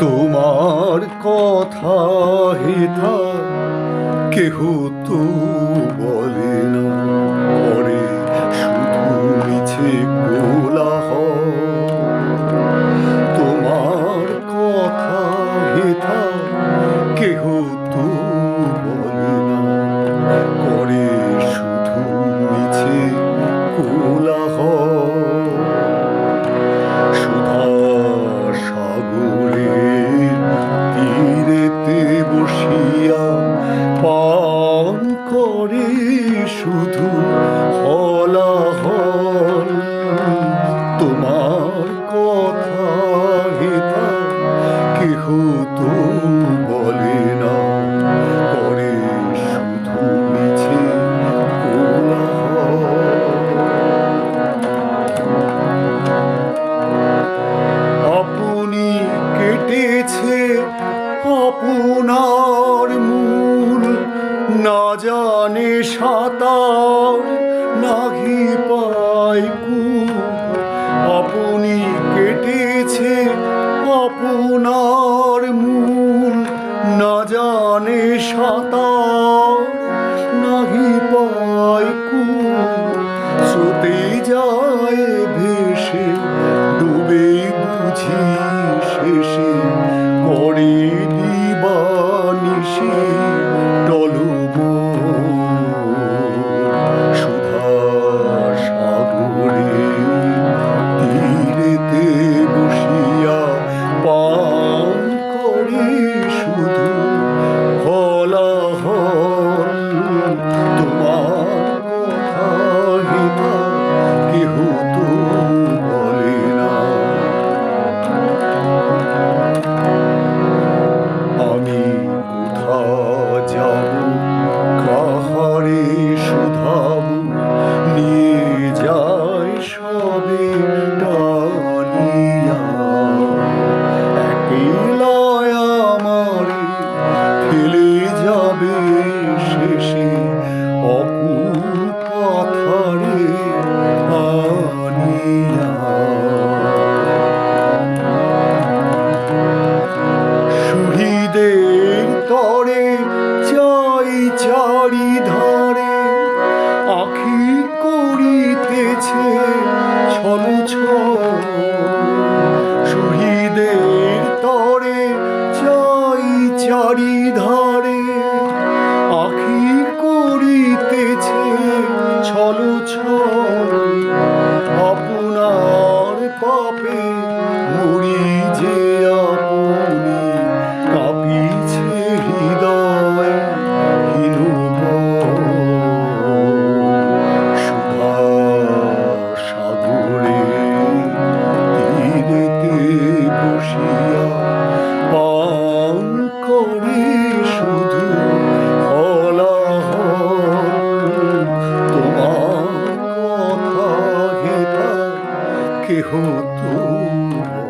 তোমার কথা হেথা কেহ তো বল করে শুধু হলাহল না জানে সাঁতার নাহি আপনি কেটেছে আপনার মূল। না জানে সাঁতার নাহি পায় স্রোতে যায় মধু হল তোমার কথা কেহুতু বলি না আমি কোথা যাব, কাহারে শুধাব, নিয়ে যাই সবে ডালিয়া একলা শহীদের তরে চাই চারি ধরে। আখি করিতেছে ছল ছল। আপনার পাপে মরি যে আপ কেহ তো